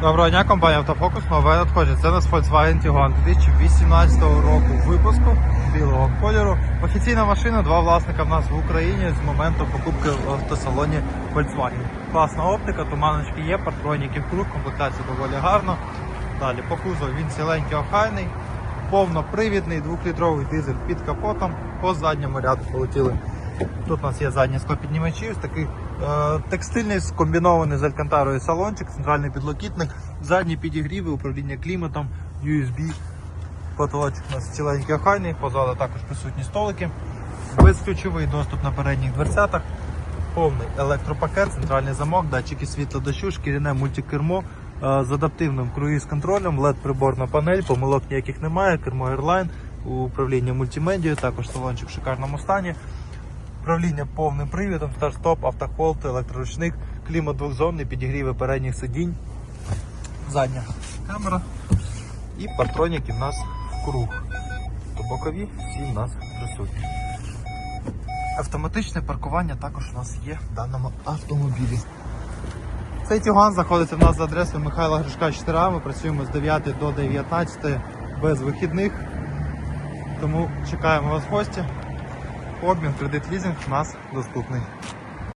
Доброго дня, компанія Автофокус. Нове надходження. Це у нас Volkswagen Tiguan 2018 року випуску білого кольору. Офіційна машина, два власника в нас в Україні з моменту покупки в автосалоні Volkswagen. Класна оптика, туманочки є, партроніки в круг, комплектація доволі гарна. Далі по кузову він ціленький охайний, повнопривідний, двохлітровий дизель під капотом. По задньому ряду полетіли. Тут у нас є задні склопіднімачі, такий е, текстильний скомбінований з алькантарою салончик, центральний підлокітник, задні підігріви, управління кліматом, USB. Потолочок у нас ціленький охайний, позаду також присутні столики. Безключовий доступ на передніх дверцятах, повний електропакет, центральний замок, датчики світла дощу, шкіряне мультикермо е, з адаптивним круїз-контролем, LED приборна панель, помилок ніяких немає, кермо Airline, управління мультимедією, також салончик в шикарному стані. Управління повним привідом, старт-стоп, автохолд, електроручник, клімат двохзонний, підігріви передніх сидінь, задня камера і партроніки в нас в круг. То бокові всі в нас присутні. Автоматичне паркування також у нас є в даному автомобілі. Цей Тігуан знаходиться в нас за адресою Михайла Гришка 4А. Ми працюємо з 9 до 19 без вихідних. Тому чекаємо вас в гості. Обмін, кредит, лізинг у нас доступний.